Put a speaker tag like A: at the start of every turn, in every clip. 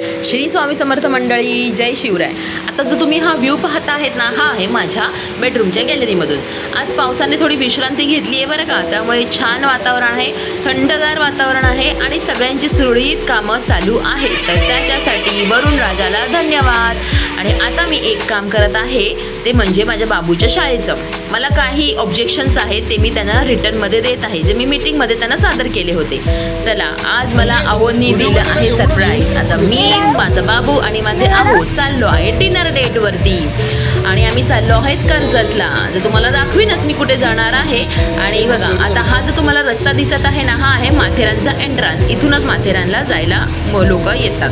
A: श्री स्वामी समर्थ मंडळी जय शिवराय. आता जो तुम्ही हा व्ह्यू पाहता आहेत ना हा आहे माझ्या बेडरूमच्या गॅलरीमधून आज पावसाने थोडी विश्रांती घेतली आहे बरं का? त्यामुळे छान वातावरण आहे थंडगार वातावरण आहे आणि सगळ्यांची सुरळीत कामं चालू आहेत. तर त्याच्यासाठी वरुण राजाला धन्यवाद. आणि आता मी एक काम करत आहे ते म्हणजे माझ्या बाबूच्या शाळेचं. मला काही ऑब्जेक्शन्स आहेत ते मी त्यांना रिटर्नमध्ये देत आहे. जे मी मीटिंगमध्ये त्यांना सादर केले होते. चला आज मला अवोनी दिलं आहे सरप्राईज आता मी माझा बाबू आणि माझे आबू चाललो आहे डिनर डेटवरती आणि आम्ही चाललो आहेत कर्जतला तर तुम्हाला दाखवीनच मी कुठे जाणार आहे. आणि बघा आता हा जो तुम्हाला रस्ता दिसत आहे ना हा आहे माथेरानचा एंट्रन्स इथूनच माथेरानला जायला लोक येतात.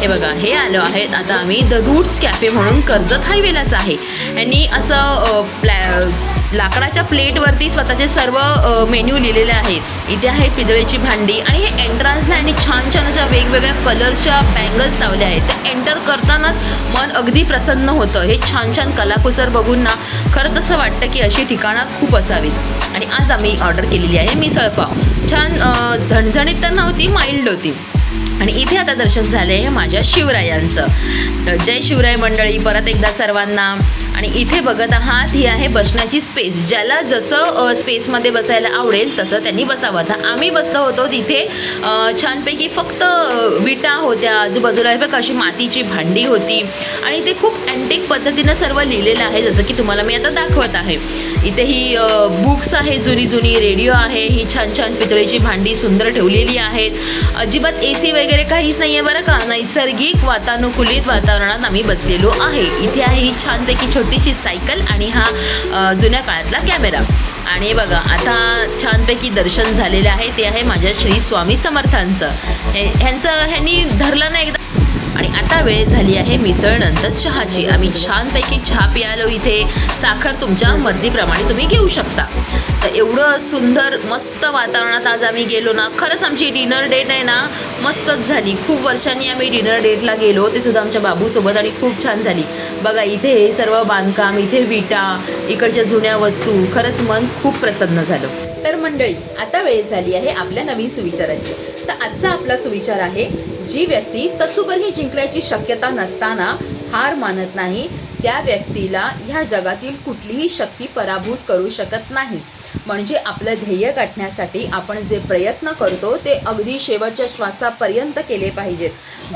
A: हे बघा हे आलो आहेत. आता आम्ही द रूट्स कॅफे म्हणून कर्जत हायवेलाच आहे. यांनी असं प्लॅ लाकडाच्या प्लेटवरती स्वतःचे सर्व मेन्यू लिहिलेले आहेत. इथे आहे पितळेची भांडी आणि हे एंट्रान्सला यांनी छान छान अशा वेगवेगळ्या कलरच्या बँगल्स लावल्या आहेत. ते एंटर करतानाच मन अगदी प्रसन्न होतं. हे छान छान कलाकुसर बघून ना खरंच असं वाटतं की अशी ठिकाणं खूप असावीत. आणि आज आम्ही ऑर्डर केलेली आहे मिसळपाव छान झणझणीत तर नव्हती माइल्ड होती. आणि इथे आता दर्शन झाले आहे माझ्या शिवरायांचं. जय शिवराय मंडळी परत एकदा सर्वांना. आणि इथे बघत आहात ही आहे बसण्याची स्पेस ज्याला जसं स्पेसमध्ये बसायला आवडेल तसं त्यांनी बसावं. आता आम्ही बसलो होतो तिथे छानपैकी फक्त विटा होत्या. आजूबाजूला हे अशी मातीची भांडी होती. आणि ते खूप अँटिक पद्धतीनं सर्व लिहिलेलं आहे जसं की तुम्हाला मी आता दाखवत आहे. इथे ही बुक्स आहे जुनी जुनी रेडिओ आहे. ही छान छान पितळेची भांडी सुंदर ठेवलेली आहेत. अजिबात ए सी वगैरे काहीच नाही आहे बरं का. नैसर्गिक वातानुकूलित वातावरणात आम्ही बसलेलो आहे. इथे आहे ही छानपैकी छोटीशी सायकल आणि हा जुन्या काळातला कॅमेरा. आणि बघा आता छानपैकी दर्शन झालेलं आहे. ते आहे माझ्या श्री स्वामी समर्थांचं. ह्यांचं ह्यांनी धरलं ना एकदा. आणि आता वेळ झाली आहे मिसळ नंतर चहाची. आम्ही छानपैकी चहा प्यायलो इथे. साखर तुमच्या मर्जीप्रमाणे तुम्ही घेऊ शकता. तर एवढं सुंदर मस्त वातावरणात आज आम्ही गेलो ना. खरंच आमची डिनर डेट आहे ना मस्तच झाली. खूप वर्षांनी आम्ही डिनर डेटला गेलो. ते सुद्धा आमच्या बाबूसोबत आणि खूप छान झाली. बघा इथे हे सर्व बांधकाम इथे विटा इकडच्या जुन्या वस्तू. खरंच मन खूप प्रसन्न झालं. तर मंडळी आता वेळ झाली आहे आपल्या नवीन सुविचाराची. तर आजचा आपला सुविचार आहे जी व्यक्ती तसुबरही जिंकण्याची शक्यता नसताना हार मानत नाही त्या व्यक्तीला ह्या जगातील कुठलीही शक्ती पराभूत करू शकत नाही. म्हणजे आपलं ध्येय गाठण्यासाठी आपण जे प्रयत्न करतो ते अगदी शेवटच्या श्वासापर्यंत केले पाहिजेत.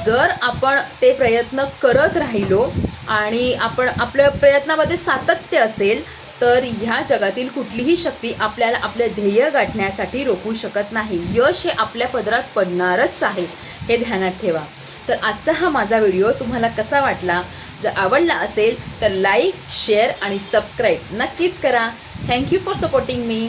A: जर आपण ते प्रयत्न करत राहिलो आणि आपण आपल्या प्रयत्नामध्ये सातत्य असेल तर ह्या जगातील कुठलीही शक्ती आपल्याला आपले ध्येय गाठण्यासाठी रोखू शकत नाही. यश हे आपल्या पदरात पडणारच आहे. हे ध्यानात ठेवा. तर आजचा हा माझा व्हिडिओ तुम्हाला कसा वाटला? जर आवडला असेल तर लाईक शेअर आणि सबस्क्राईब नक्कीच करा. Thank you for supporting me